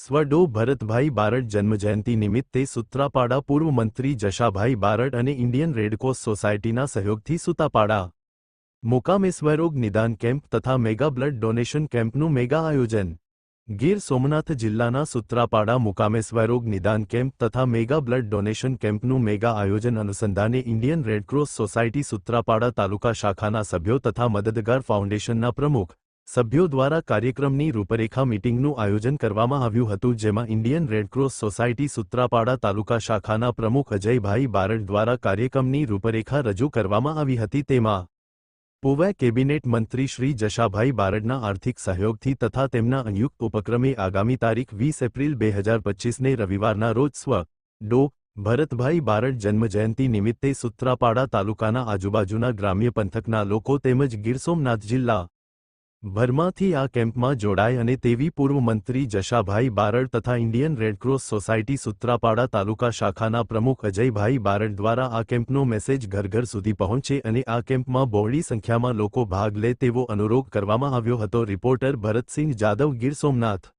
સ્વડો ભરતભાઈ બારડ જન્મજયંતિ નિમિત્તે સુત્રાપાડા પૂર્વ મંત્રી જશાભાઈ બારડ અને ઇન્ડિયન રેડક્રોસ સોસાયટીના સહયોગથી સુતાપાડા મુકામે સ્વરોગ નિદાન કેમ્પ તથા મેગા બ્લડ ડોનેશન કેમ્પનું મેગા આયોજન. ગીર સોમનાથ જિલ્લાના સુત્રાપાડા મુકામે સ્વરોગ નિદાન કેમ્પ તથા મેગા બ્લડ ડોનેશન કેમ્પનું મેગા આયોજન અનુસંધાને Indian red cross society Sutrapada taluka શાખાના સભ્યો તથા મદદગાર ફાઉન્ડેશનના પ્રમુખ સભ્યો દ્વારા કાર્યક્રમની રૂપરેખા મીટિંગનું આયોજન કરવામાં આવ્યું હતું, જેમાં Indian red cross society Sutrapada taluka શાખાના પ્રમુખ અજયભાઈ બારડ દ્વારા કાર્યક્રમની રૂપરેખા રજૂ કરવામાં આવી હતી. તેમાં પૂર્વ કેબિનેટ મંત્રી શ્રી જશાભાઈ બારડના આર્થિક સહયોગથી તથા તેમના સંયુક્ત ઉપક્રમે આગામી તારીખ વીસ એપ્રિલ બે હજાર પચ્ચીસને રવિવારના રોજ સ્વ ડો ભરતભાઈ બારડ જન્મજયંતિ નિમિત્તે સુત્રાપાડા તાલુકાના આજુબાજુના ગ્રામ્ય પંથકના લોકો તેમજ ગીર સોમનાથ જિલ્લા ભરમાંથી આ કેમ્પમાં જોડાય અને તેવી પૂર્વ મંત્રી જશાભાઈ બારડ તથા Indian red cross society Sutrapada taluka શાખાના પ્રમુખ અજયભાઈ બારડ દ્વારા આ કેમ્પનો મેસેજ ઘર ઘર સુધી પહોંચે અને આ કેમ્પમાં બહોળી સંખ્યામાં લોકો ભાગ લે તેવો અનુરોધ કરવામાં આવ્યો હતો. રિપોર્ટર ભરતસિંહ જાદવ ગીર સોમનાથ